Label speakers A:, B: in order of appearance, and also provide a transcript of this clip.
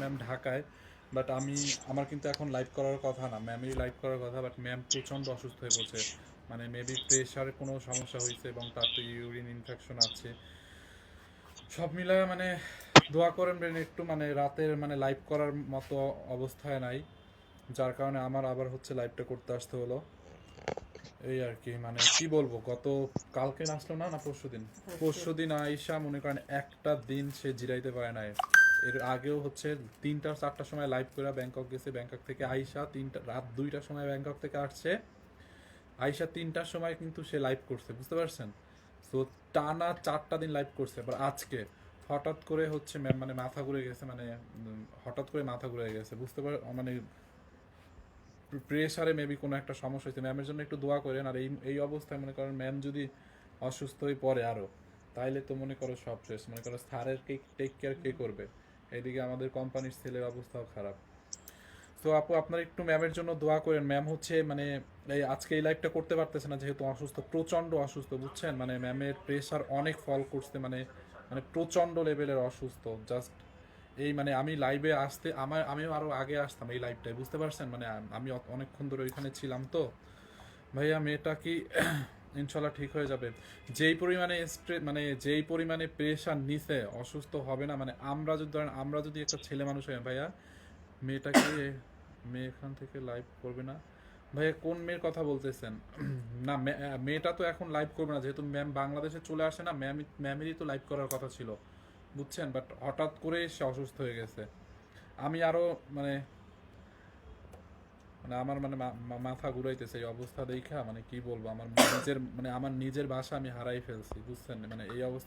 A: Ma'am ঢাকায় but আমি আমার কিন্তু এখন লাইভ করার কথা না। ম্যামেরই লাইভ করার কথা বাট ম্যাম প্রচণ্ড অসুস্থ হয়ে পড়ছে। মানে মেবি প্রেশারে কোনো সমস্যা হয়েছে এবং তার তো ইউরিন ইনফেকশন আছে। সব মিলায় মানে দোয়া করেন বেন একটু মানে রাতের মানে লাইভ করার মতো অবস্থায় নাই। যার কারণে আমার আবার হচ্ছে লাইভটা করতে আসতে হলো। এই আর কি মানে কি বলব গত কালকে আসলো না না পরশু দিন পরশু দিন আইসা মনে করেন একটা দিন সে জিরাইতে পারে নাই। এর আগেও হচ্ছে তিনটা চারটার সময় লাইভ করে ব্যাংকক গেছে। ব্যাংকক থেকে আইসা তিনটা রাত দুইটার সময় ব্যাংকক থেকে আসছে। আইসা তিনটার সময় কিন্তু সে লাইভ করছে, বুঝতে পারছেন? তো টানা চারটা দিন লাইভ করছে। এবার আজকে হঠাৎ করে হচ্ছে ম্যাম মানে মাথা ঘুরে গেছে মানে হঠাৎ করে মাথা ঘুরে গেছে, বুঝতে পার মানে প্রেশারে মেবি কোনো একটা সমস্যা হয়েছে। ম্যামের জন্য একটু দোয়া করেন, আর এই এই অবস্থায় মনে করেন ম্যাম যদি অসুস্থ হয়ে পড়ে আরও, তাইলে তো মনে করো সব শেষ। মনে করো স্যারের কে টেক কেয়ার কে করবে? এদিকে আমাদের কোম্পানির ছেলের অবস্থাও খারাপ। তো আপু, আপনার একটু ম্যামের জন্য দোয়া করেন। ম্যাম হচ্ছে মানে এই আজকে এই লাইভটা করতে পারতেছে না, যেহেতু অসুস্থ প্রচণ্ড অসুস্থ, বুঝছেন? মানে ম্যামের প্রেশার অনেক ফল করছে মানে মানে প্রচণ্ড লেভেলের অসুস্থ। জাস্ট এই মানে আমি লাইভে আসতে, আমার, আমিও আরও আগে আসতাম এই লাইভটায় বুঝতে পারছেন? মানে আমি অনেকক্ষণ ধরে ওইখানে ছিলাম তো। ভাইয়া, মেয়েটা কি ইনশাল্লাহ ঠিক হয়ে যাবে। যেই পরিমাণে মানে যেই পরিমাণে প্রেশার নিছে, অসুস্থ হবে না। মানে আমরা যদি ধরেন আমরা যদি একটা ছেলে মানুষ হই, ভাইয়া, মেয়েটাকে মেয়ে এখান থেকে লাইভ করবে না। ভাইয়া, কোন মেয়ের কথা বলতেছেন? না মেয়েটা তো এখন লাইভ করবে না। যেহেতু ম্যাম বাংলাদেশে চলে আসে না ম্যাম ম্যামেরই তো লাইভ করার কথা ছিল। বুঝছেন? বাট হঠাৎ করে সে অসুস্থ হয়ে গেছে। আমি আরও মানে মানে আমার মানে মাথা ঘুরাইতেছে এই অবস্থা দেখা মানে কি বলব, আমার নিজের মানে আমার নিজের ভাষা আমি হারাই ফেলছি, বুঝছেন? মানে এই অবস্থায়